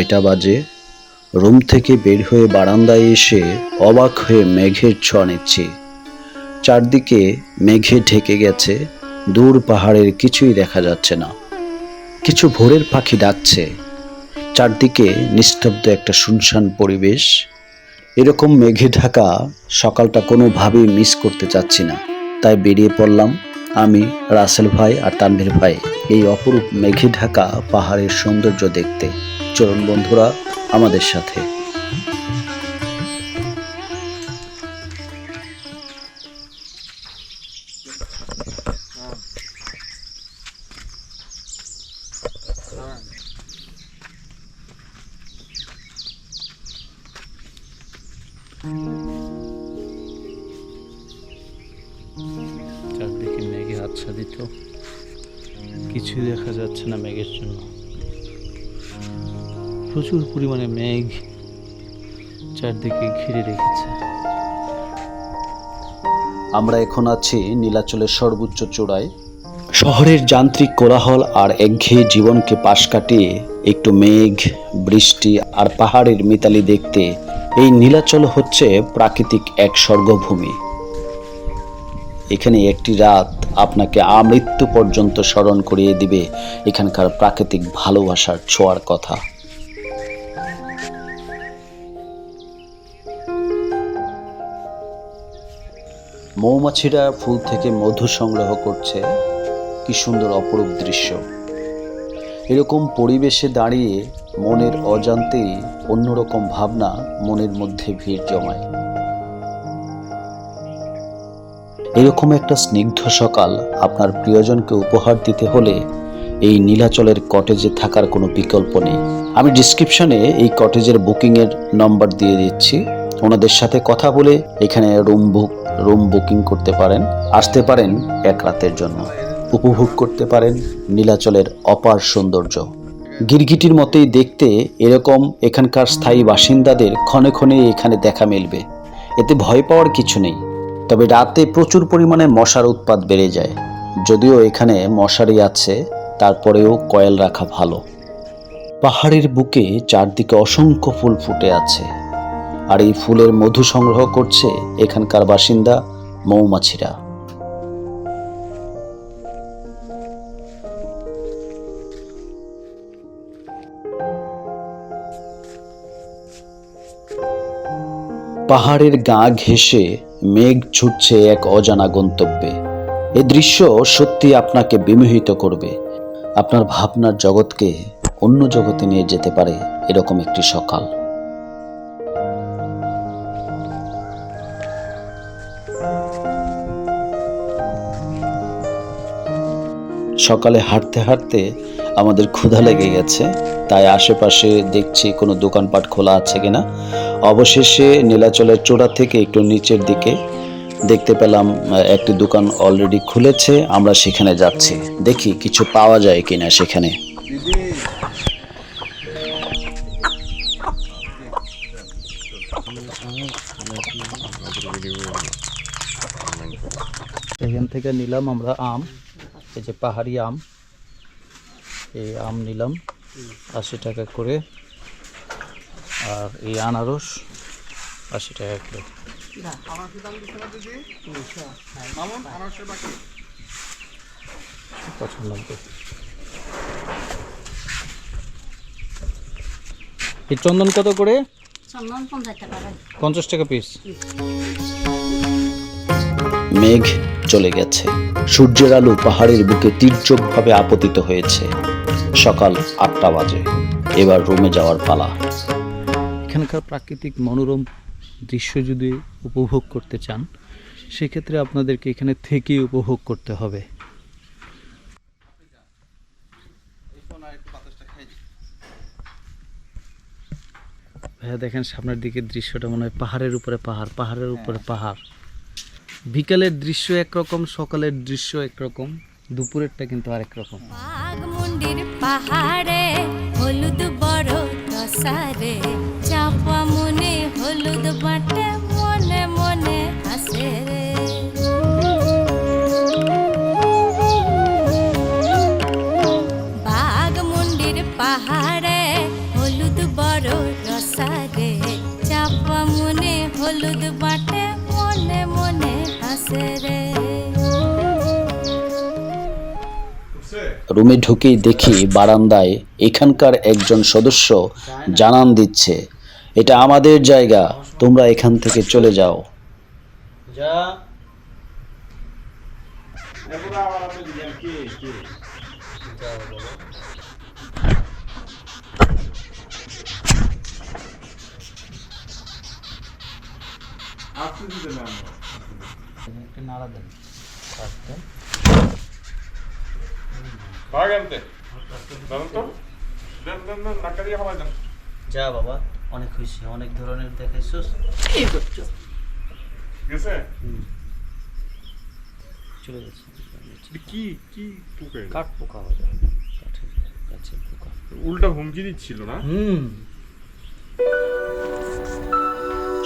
ছয়টা বাজে, রুম থেকে বের হয়ে বারান্দায় এসে অবাক হয়ে মেঘের ছোঁয়া নিচ্ছি। চারদিকে মেঘে ঢেকে গেছে, দূর পাহাড়ের কিছুই দেখা যাচ্ছে না। কিছু ভোরের পাখি ডাকছে। চারদিকে নিস্তব্ধ একটা শুনশান পরিবেশ। এরকম মেঘে ঢাকা সকালটা কোনোভাবেই মিস করতে চাচ্ছি না। তাই বেরিয়ে পড়লাম আমি, রাসেল ভাই আর তানভীর ভাই এই অপরূপ মেঘে ঢাকা পাহাড়ের সৌন্দর্য দেখতে। চলুন বন্ধুরা আমাদের সাথে। পরিমাণে মেঘ চারদিকে ঘিরে রেখেছে। আমরা এখন আছি নীলাচলের সর্বোচ্চ চূড়ায়। শহরের যান্ত্রিক কোলাহল আর একঘেয়ে জীবনকে পাশ কাটিয়ে একটু মেঘ বৃষ্টি আর পাহাড়ের মিতালি দেখতে এই নীলাচল হচ্ছে প্রাকৃতিক এক স্বর্গভূমি। এখানে একটি রাত আপনাকে আমৃত্যু পর্যন্ত স্মরণ করিয়ে দিবে এখানকার প্রাকৃতিক ভালোবাসার ছোঁয়ার কথা। মৌমাছিরা ফুল থেকে মধু সংগ্রহ করছে। কি সুন্দর অপরূপ দৃশ্য। এরকম পরিবেশে দাঁড়িয়ে মনের অজান্তেই অন্যরকম ভাবনা মনের মধ্যে ভিড় জমায়। এরকম একটা স্নিগ্ধ সকাল আপনার প্রিয়জনকে উপহার দিতে হলে এই নীলাচলের কটেজে থাকার কোনো বিকল্প নেই। আমি ডিসক্রিপশনে এই কটেজের বুকিংয়ের নম্বর দিয়ে দিচ্ছি। ওনাদের সাথে কথা বলে এখানে রুম বুক রুম বুকিং করতে পারেন, আসতে পারেন এক রাতের জন্য। উপভোগ করতে পারেন নীলাচলের অপার সৌন্দর্য। গিরগিটির মতোই দেখতে এরকম এখানকার স্থায়ী বাসিন্দাদের ক্ষণে ক্ষণে এখানে দেখা মিলবে। এতে ভয় পাওয়ার কিছু নেই। তবে রাতে প্রচুর পরিমাণে মশার উৎপাত বেড়ে যায়। যদিও এখানে মশারি আছে, তারপরেও কয়েল রাখা ভালো। পাহাড়ের বুকে চারদিকে অসংখ্য ফুল ফুটে আছে। আর এই ফুলের মধু সংগ্রহ করছে এখানকার বাসিন্দা মৌমাছিরা। পাহাড়ের গা ঘেঁষে মেঘ ছুটছে এক অজানা গন্তব্যে। এ দৃশ্য সত্যি আপনাকে বিমোহিত করবে। আপনার ভাবনার জগৎকে অন্য জগতে নিয়ে যেতে পারে এরকম একটি সকাল। সকালে হাঁটতে হাঁটতে আমাদের ক্ষুধা লেগে গেছে। তাই আশেপাশে দেখছি কোনো দোকানপাট খোলা আছে কিনা। অবশেষে নীলাচলের চূড়া থেকে একটু নিচের দিকে দেখতে পেলাম একটি দোকান অলরেডি খুলেছে, আমরা সেখানে যাচ্ছি। দেখি কিছু পাওয়া যায় কিনা সেখানে। এখান থেকে নিলাম আমরা আম। এই যে পাহাড়ি আম এই আম নিলাম আশি টাকা করে। আর এই আনারস আশি টাকা করে। পঁচানব্বই। এই চন্দন কত করে? পঞ্চাশ টাকা করে। পঞ্চাশ টাকা পিস মেঘ চলে গেছে। সূর্যের আলো পাহাড়ের বুকে তীর্যকভাবে আপতিত হয়েছে। সকাল আটটা বাজে। এবার রুমে যাওয়ার পালা। এখানকার প্রাকৃতিক মনোরম দৃশ্য যদি উপভোগ করতে চান, সেক্ষেত্রে আপনাদেরকে এখানে থেকেই উপভোগ করতে হবে। ভাইয়া, দেখেন সামনের দিকে দৃশ্যটা মনে হয় পাহাড়ের উপরে পাহাড়, পাহাড়ের উপরে পাহাড়। বিকালের দৃশ্য একরকম, সকালের দৃশ্য একরকম, দুপুরেরটা কিন্তু আরেক রকম। পাহাড়ে, হলুদ বড় চাপা মনে হলুদ বাটে রুমে ঢুকেই দেখি বারান্দায় এখানকার একজন সদস্য জানান দিচ্ছে এটা আমাদের জায়গা তোমরা এখান থেকে চলে যাও। যা। একটু নাড়া দেন। হাওয়া যা বাবা অনেক হয়েছে অনেক ধরনের দেখাইছিস। কি করছ? গেছে? চলে যাচ্ছে কি কি পোকা কাঠ পোকা হবে কাঠের গাছের পোকা। উল্টা হুমকি দিচ্ছিল না? হুম।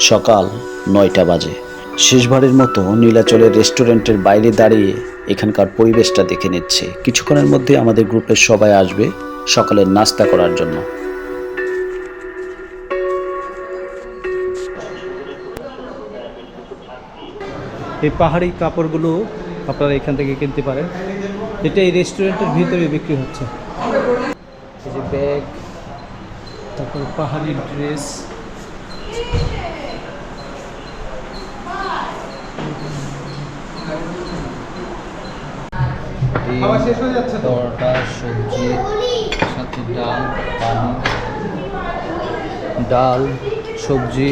সকাল নয়টা বাজে। শেষবারের মতো নীলাচলের রেস্টুরেন্টের বাইরে দাঁড়িয়ে এখানকার পরিবেশটা দেখে নিচ্ছে। কিছুক্ষণের মধ্যে আমাদের গ্রুপের সবাই আসবে সকালের নাস্তা করার জন্য। এই পাহাড়ি কাপড়গুলো আপনারা এখান থেকে কিনতে পারেন। এটা এই রেস্টুরেন্টের ভিতরে বিক্রি হচ্ছে। এই যে ব্যাগ, তারপর পাহাড়ি ড্রেস। পরোটা সবজি সাথে ডাল পানি ডাল সবজি।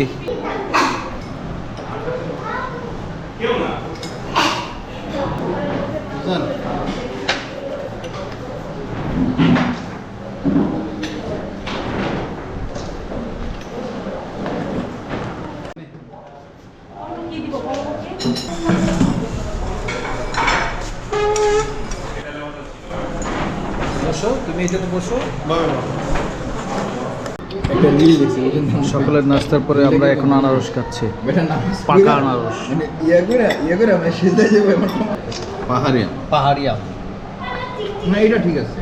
বসো। সকালের নাস্তার পরে আমরা এখন আনারস খাচ্ছি। পাকা আনারস। পাহাড়িয়া। পাহাড়ি না এটা ঠিক আছে।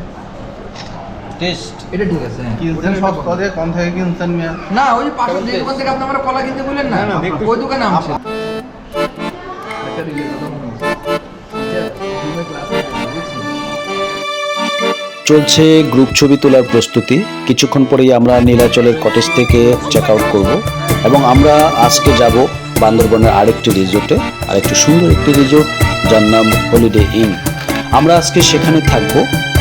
টেস্ট। এটা ঠিক আছে হ্যাঁ। কিনছেন সস্তা দিয়ে কম থেকে কিনছেন মিয়া? না ওই যে পাশের যে দোকান থেকে আপনি আমার কলা কিনতে বললেন না? ওই দোকানে আমছে চলছে গ্রুপ ছবি তোলার প্রস্তুতি। কিছুক্ষণ পরেই আমরা নীলাচলের কটেজ থেকে চেক আউট করব এবং আমরা আজকে যাব বান্দরবনের আরেকটি রিসোর্টে আরেকটি সুন্দর একটি রিসোর্ট যার নাম হলিডে ইন আমরা আজকে সেখানে থাকব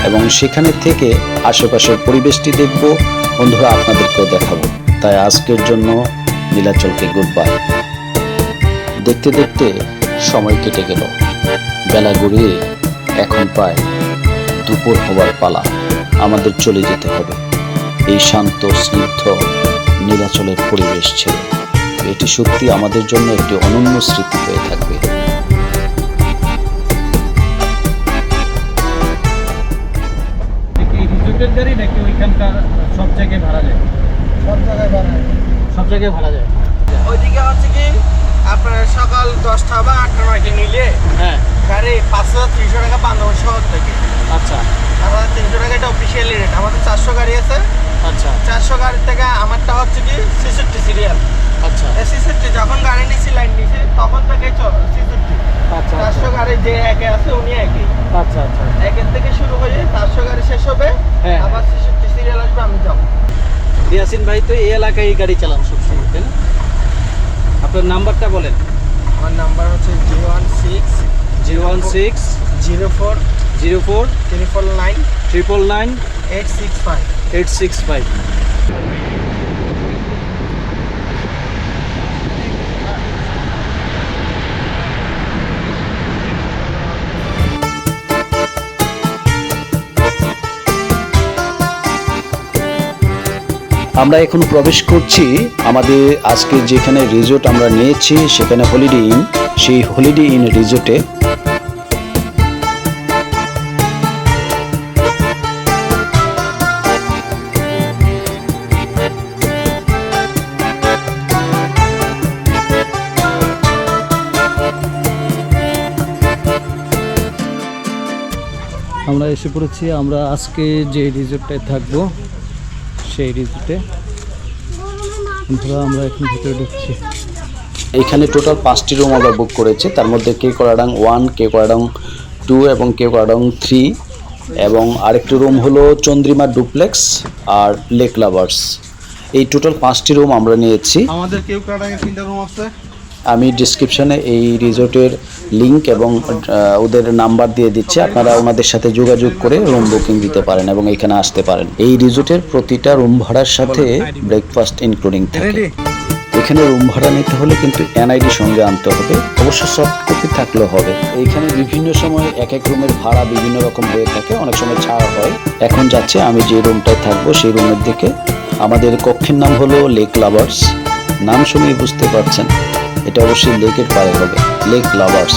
এবং সেখানে থেকে আশেপাশের পরিবেশটি দেখব। বন্ধুরা, আপনাদেরকেও দেখাবো। তাই আজকের জন্য নীলাচলকে গুড বাই দেখতে দেখতে সময় কেটে গেল। বেলা গড়িয়ে এখন প্রায় দুপুর হবার পালা আমাদের চলে যেতে হবে। এই শান্ত স্নিগ্ধ নীলাচলের পরিবেশ ছেড়ে। এটি সত্যি আমাদের জন্য একটি অনন্য স্মৃতি হয়ে থাকবে। গাড়ি নাকি ওইখানকার সব জায়গায় ভাড়া যায়? সব জায়গায় ভাড়া যায়। সব জায়গায় ভাড়া যায়। ওইদিকে হচ্ছে কি? আপনার সকাল দশটা বা আটটা নয়টা নিলে হ্যাঁ। গাড়ি পাঁচশো তিনশো টাকা বান্ধব শহর থেকে আচ্ছা। আমাদের তিনশো টাকা এটা অফিসিয়ালি রেট আমাদের চারশো গাড়ি আছে। আচ্ছা। চারশো গাড়ি থেকে আমারটা হচ্ছে কি ছেষট্টি সিরিয়াল আচ্ছা। ছেষট্টি যখন গাড়ি নিছি লাইন নিছি তখন থেকে ছেষট্টি। আচ্ছা চারশো গাড়ি যে একে আছে উনি একই। আচ্ছা আচ্ছা। একের থেকে শুরু হয়ে চারশো গাড়ি শেষ হবে। হ্যাঁ। আবার ছেষট্টি সিরিয়াল আসবে আমি যাব। ইয়াসিন ভাই তো এই এলাকায় এই গাড়ি চালান সবসময় তাই না? আপনার নাম্বারটা বলেন। আমার নাম্বার হচ্ছে zero one six zero one six zero four zero four triple nine triple nine eight six five eight six five আমরা এখন প্রবেশ করছি আমাদের আজকে যেখানে রিসোর্ট আমরা নিয়েছি, সেখানে হলিডে ইন সেই হলিডে ইন রিসোর্টে আমরা এসে পড়েছি, আমরা আজকে যে রিসোর্টটায় থাকব সেই ঋতুতে আমরা এখন ভিতরে ঢুকছি। এখানে টোটাল পাঁচটি রুম আমরা বুক করেছি। তার মধ্যে কে করাডাং ওয়ান কে করাডাং টু এবং কে করাডাং থ্রি। এবং আরেকটি রুম হলো চন্দ্রিমা ডুপ্লেক্স আর লেক লাভার্স। এই টোটাল পাঁচটি রুম আমরা নিয়েছি। আমাদের কেউ কাটাঙ্গে তিনটা রুম আছে? আমি ডিসক্রিপশনে এই রিসোর্টের লিঙ্ক এবং ওদের নাম্বার দিয়ে দিচ্ছি। আপনারা ওনাদের সাথে যোগাযোগ করে রুম বুকিং দিতে পারেন এবং এখানে আসতে পারেন। এই রিসোর্টের প্রতিটা রুম ভাড়ার সাথে ব্রেকফাস্ট ইনক্লুডিং থাকে। এখানে রুম ভাড়া নিতে হলে কিন্তু এনআইডি সঙ্গে আনতে হবে। অবশ্য সফট কপি থাকলেও হবে। এইখানে বিভিন্ন সময় এক এক রুমের ভাড়া বিভিন্ন রকম হয়ে থাকে। অনেক সময় ছাড় হয়। এখন যাচ্ছে আমি যে রুমটায় থাকব সেই রুমের দিকে। আমাদের কক্ষের নাম হলো লেক লাভার্স নাম শুনেই বুঝতে পারছেন। এটা অবশ্যই লেকের পারে হবে। লেক লাভার্স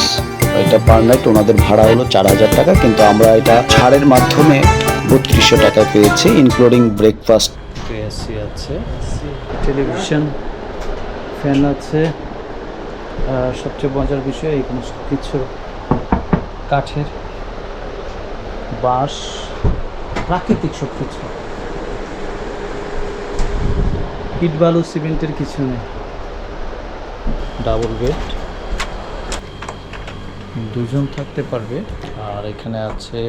এটা পার নাইট ওনাদের ভাড়া হলো চার হাজার টাকা, কিন্তু আমরা এটা ছাড়ের মাধ্যমে বত্রিশশো টাকা পেয়েছি ইনক্লুডিং ব্রেকফাস্ট এসি আছে। টেলিভিশন ফ্যান আছে। সবচেয়ে মজার বিষয় এখানে কিছু কাঠের বাঁশ, প্রাকৃতিক সব কিছু ইট বালু সিমেন্টের কিছু নেই। ডাবল বেড দুজন থাকতে পারবে। আর এখানে আছে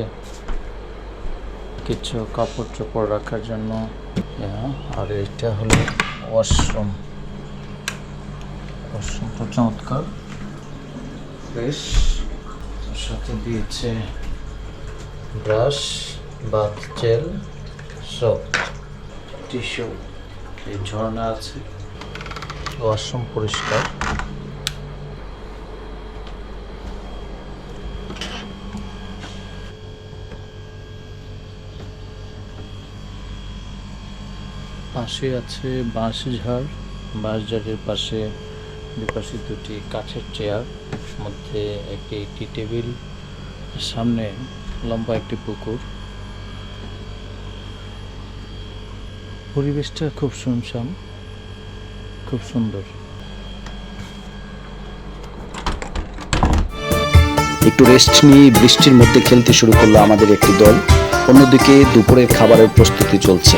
কিছু কাপড় চোপড় রাখার জন্য। আর এটা হলো ওয়াশরুম ওয়াশরুমটা চমৎকার। বেশ সাথে দিয়েছে ব্রাশ বাথ জেল সব টিস্যু এই ঝর্ণা আছে। ওয়াশরুম পরিষ্কার। পাশে আছে বাঁশ ঝাড়। বাঁশ ঝাড়ের পাশে দুপাশে দুটি কাঠের চেয়ার, মধ্যে একটি টি টেবিল সামনে লম্বা একটি পুকুর। পরিবেশটা খুব শুনশান খুব সুন্দর। একটু রেস্ট নিয়ে বৃষ্টির মধ্যে খেলতে শুরু করল আমাদের একটি দল। অন্যদিকে দুপুরের খাবারের প্রস্তুতি চলছে।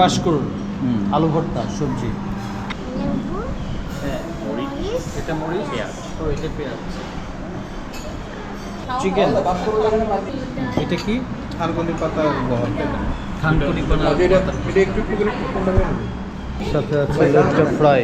বাস করুন। আলু ভর্তা সবজি। এটা মরিচ তো এটা পেঁয়াজ। চিকেন এটা কি? থানকুনি পাতা থানকুনি হবে? সাথে আছে ফ্রাই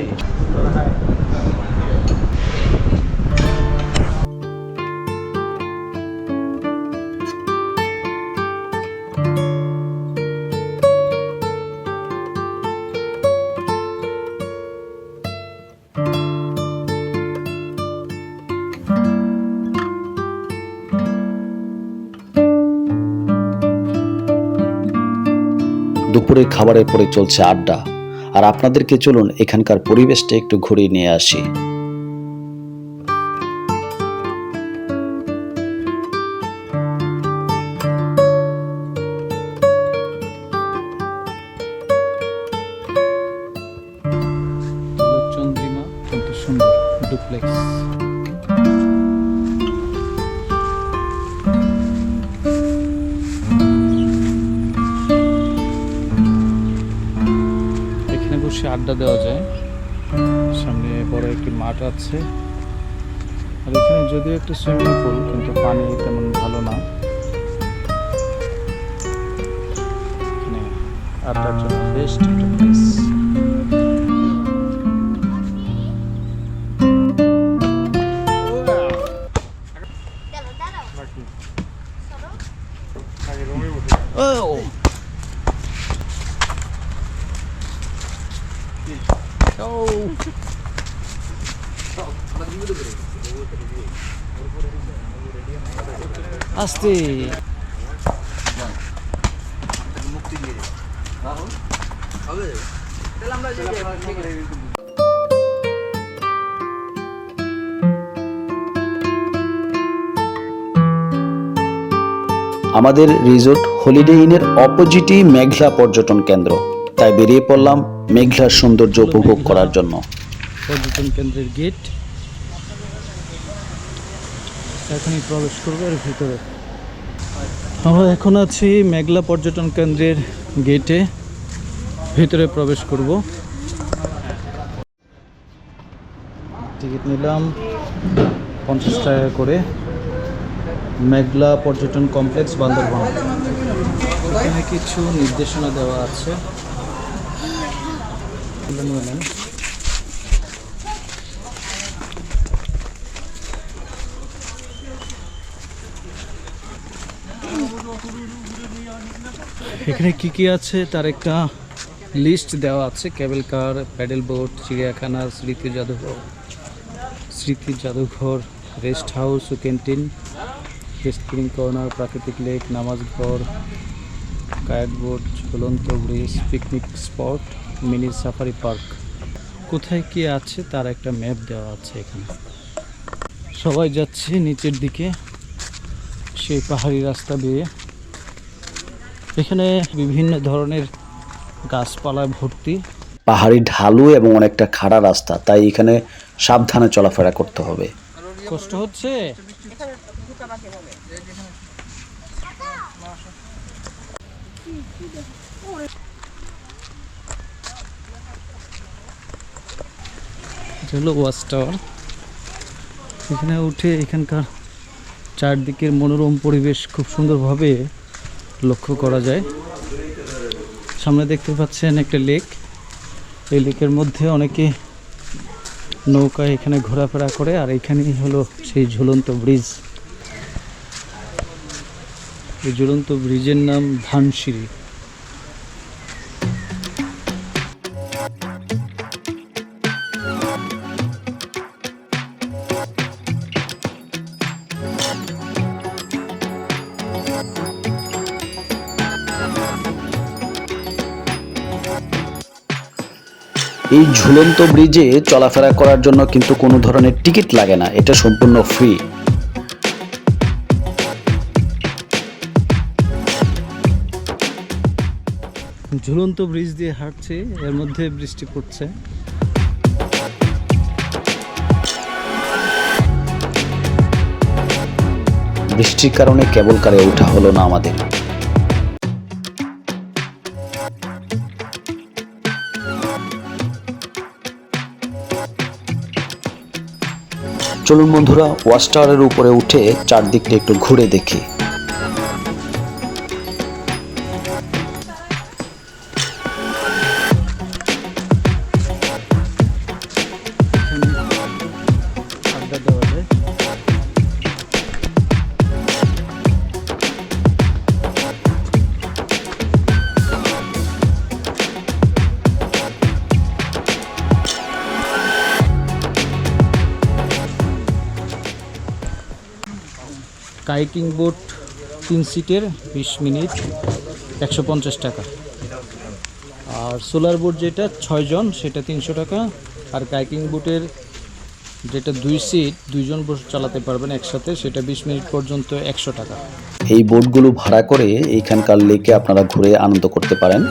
দুপুরের খাবারের পরে চলছে আড্ডা। আর আপনাদেরকে চলুন এখানকার পরিবেশটা একটু ঘুরিয়ে নিয়ে আসি। আছে। আর এখানে যদিও একটা সুইমিং পুল কিন্তু পানি তেমন ভালো না। আড্ডার জন্য বেস্ট একটা প্লেস আমাদের রিসোর্ট হলিডে ইনের অপোজিটই মেঘলা পর্যটন কেন্দ্র। তাই বেরিয়ে পড়লাম মেঘলার সৌন্দর্য উপভোগ করার জন্য। পর্যটন কেন্দ্রের গেট এখনই প্রবেশ করব এর ভিতরে। আমরা এখন আছি মেঘলা পর্যটন কেন্দ্রের গেটে, ভিতরে প্রবেশ করব। টিকিট নিলাম পঞ্চাশ টাকা করে। মেঘলা পর্যটন কমপ্লেক্স, বান্দরবান। এখানে কিছু নির্দেশনা দেওয়া আছে। এখানে কি কি আছে? তার একটা লিস্ট দেওয়া আছে। কেবল কার প্যাডেল বোট চিড়িয়াখানা, স্মৃতি জাদুঘর স্মৃতি জাদুঘর রেস্ট হাউস ও ক্যান্টিন স্প্রিং কর্নার প্রাকৃতিক লেক নামাজ ঘর কায়াক বোট ঝুলন্ত bridge picnic spot mini safari park কোথায় কি আছে? তার একটা ম্যাপ দেওয়া আছে এখানে। সবাই যাচ্ছে নিচের দিকে। সেই পাহাড়ি রাস্তা দিয়ে। এখানে বিভিন্ন ধরনের গাছপালায় ভর্তি। পাহাড়ি ঢালু এবং অনেকটা খাড়া রাস্তা তাই এখানে সাবধানে চলাফেরা করতে হবে। কষ্ট হচ্ছে? এটা হলো ওয়াচ টাওয়ার। এখানে উঠে এখানকার চারদিকের মনোরম পরিবেশ খুব সুন্দরভাবে লক্ষ্য করা যায়। সামনে দেখতে পাচ্ছেন একটা লেক। এই লেকের মধ্যে অনেকে নৌকা এখানে ঘোরাফেরা করে, আর এখানেই হলো সেই ঝুলন্ত ব্রিজ। এই ঝুলন্ত ব্রিজের নাম ধানসিঁড়ি। এই ঝুলন্ত ব্রিজে চলাফেরা করার জন্য কিন্তু কোনো ধরনের টিকিট লাগে না এটা সম্পূর্ণ ফ্রি ঝুলন্ত ব্রিজ দিয়ে হাঁটছে এর মধ্যে বৃষ্টি পড়ছে। বৃষ্টির কারণে কেবল কারে ওঠা হলো না আমাদের। চলুন বন্ধুরা ওয়াচ টাওয়ারের উপরে উঠে চারদিকটা একটু ঘুরে দেখি। কাইকিং বোট তিন সিটের বিশ মিনিট একশো পঞ্চাশ টাকা। আর সোলার বোট যেটা ছয়জন সেটা তিনশো টাকা। আর কাইকিং বোটের যেটা দুই সিট, দুইজন বসে চালাতে পারবেন একসাথে, সেটা বিশ মিনিট পর্যন্ত একশো টাকা। এই বোটগুলো ভাড়া করে এইখানকার লেকে আপনারা ঘুরে আনন্দ করতে পারেন।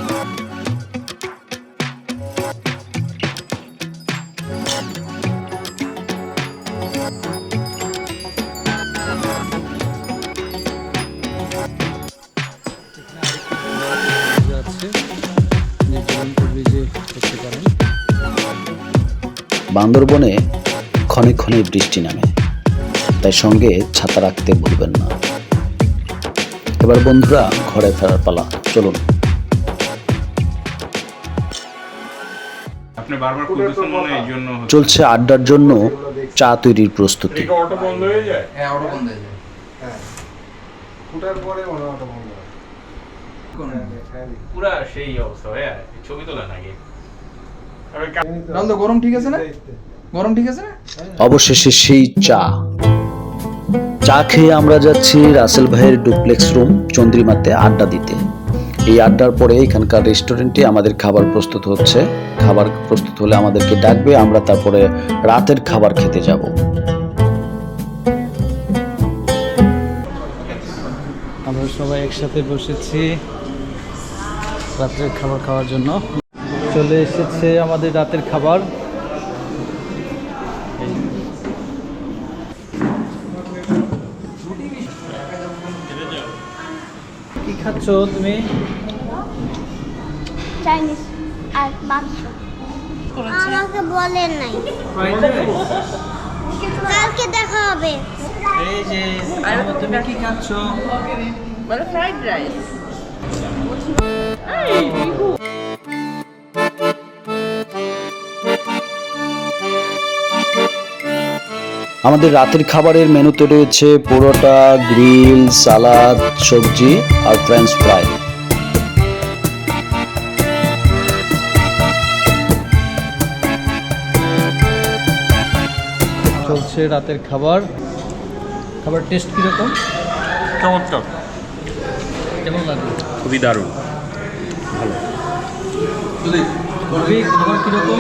বান্দরবনে ক্ষণে ক্ষণে বৃষ্টি নামে। তাই সঙ্গে ছাতা রাখতে ভুলবেন না। এবার বন্ধুরা ঘরে ফেরার পালা। চলুন। চলছে আড্ডার জন্য চা তৈরির প্রস্তুতি। এদিকে অটো বন্ধ হয়ে যায়? হ্যাঁ ওটা বন্ধ যায়। ফুটার পরে ওটা বন্ধ হয়। পুরা সেই অবস্থা ছবি তোলা নাকি আরে কা- রাহুল দা, গরম ঠিক আছে না? গরম ঠিক আছে না? অবশেষে সেই চা। চা খেয়ে আমরা যাচ্ছি রাসেল ভাইয়ের ডুপ্লেক্স রুম চন্দ্রিমাতে আড্ডা দিতে। এই আড্ডার পরে এখানকার রেস্টুরেন্টে আমাদের খাবার প্রস্তুত হচ্ছে। খাবার প্রস্তুত হলে আমাদেরকে ডাকবে আমরা তারপরে রাতের খাবার খেতে যাব। আমরা সবাই একসাথে বসেছি রাত্রের খাবার খাওয়ার জন্য। চলে এসেছে আমাদের রাতের খাবার। কি খাচ্ছ তুমি? চাইনিজ আর মাংস। আমাকে বলেন নাই। কালকে দেখা হবে। এই যে তুমি কি খাচ্ছ? আমাদের রাতের খাবারের মেনুতে রয়েছে পরোটা গ্রিল সালাদ সবজি আর ফ্রেঞ্চ ফ্রাই চলছে রাতের খাবার। খাবার টেস্ট কীরকম? চমৎকার। কেমন লাগল? খুবই দারুণ। রবি, খাবার কীরকম?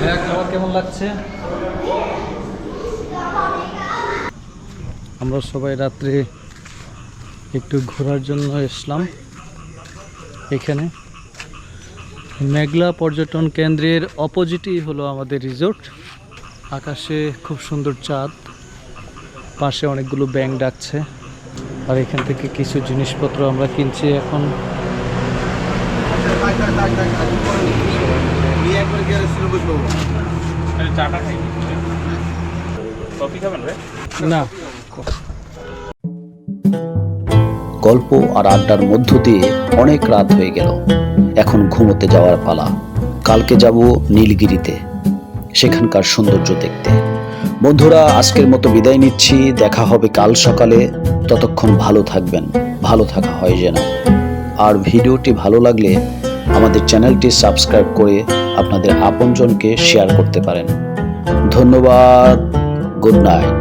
হ্যাঁ খাবার কেমন লাগছে? আমরা সবাই রাত্রে একটু ঘোরার জন্য এসলাম এখানে। মেঘলা পর্যটন কেন্দ্রের অপোজিটই হলো আমাদের রিসোর্ট। আকাশে খুব সুন্দর চাঁদ পাশে অনেকগুলো ব্যাঙ ডাকছে। আর এখান থেকে কিছু জিনিসপত্র আমরা কিনছি এখন। চাটা না গল্প আর আড্ডার মধ্য দিয়ে অনেক রাত হয়ে গেল। এখন ঘুমোতে যাওয়ার পালা। কালকে যাব নীলগিরিতে, সেখানকার সৌন্দর্য দেখতে। বন্ধুরা, আজকের মতো বিদায় নিচ্ছি। দেখা হবে কাল সকালে। ততক্ষণ ভালো থাকবেন। ভালো থাকা হয় যেন। আর ভিডিওটি ভালো লাগলে আমাদের চ্যানেলটি সাবস্ক্রাইব করে আপনাদের আপনজনকে শেয়ার করতে পারেন। ধন্যবাদ। Good night.